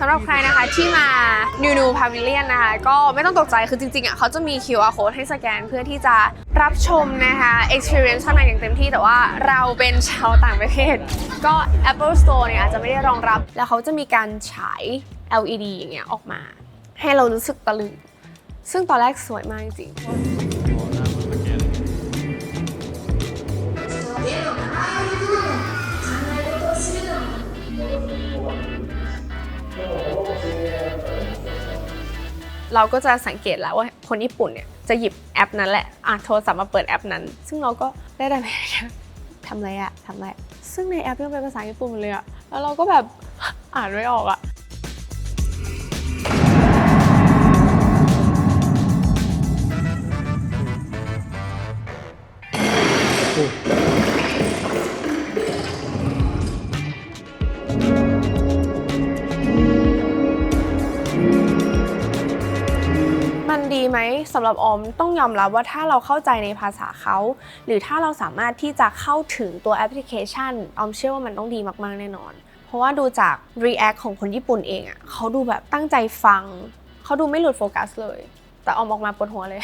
สำหรับใครนะคะที่มา New New Pavilion นะคะ ก็ไม่ต้องตกใจคือจริงๆอะเขาจะมี QR code ให้สแกนเพื่อที่จะรับชมนะคะ experience ข้างในอย่างเต็มที่แต่ว่าเราเป็นชาวต่างประเทศ ก็ Apple Store เนี่ยอาจจะไม่ได้รองรับ แล้วเขาจะมีการฉาย LED อย่างเงี้ยออกมา ให้เรารู้สึกตะลึงซึ่งตอนแรกสวยมากจริงๆ เราก็จะสังเกตแล้วว่าคนญี่ปุ่นเนี่ยจะหยิบแอปนั้นแหละอะโทรศัพท์มาเปิดแอปนั้น ซึ่งเราก็ได้แต่แบบทำอะไรอะทำอะไร ซึ่งในแอปยังเป็นภาษาญี่ปุ่นเลยอะแล้วเราก็แบบอ่านไม่ออกอะ มันดีไหมสำหรับออมต้องยอมรับว่าถ้าเราเข้าใจในภาษาเขา หรือถ้าเราสามารถที่จะเข้าถึงตัวแอปพลิเคชัน ออมเชื่อว่ามันต้องดีมากๆแน่นอน เพราะว่าดูจาก React ของคนญี่ปุ่นเองอะ่ะเขาดูแบบตั้งใจฟัง เขาดูไม่หลุดโฟกัสเลย แต่ออมออกมาปวดหัวเลย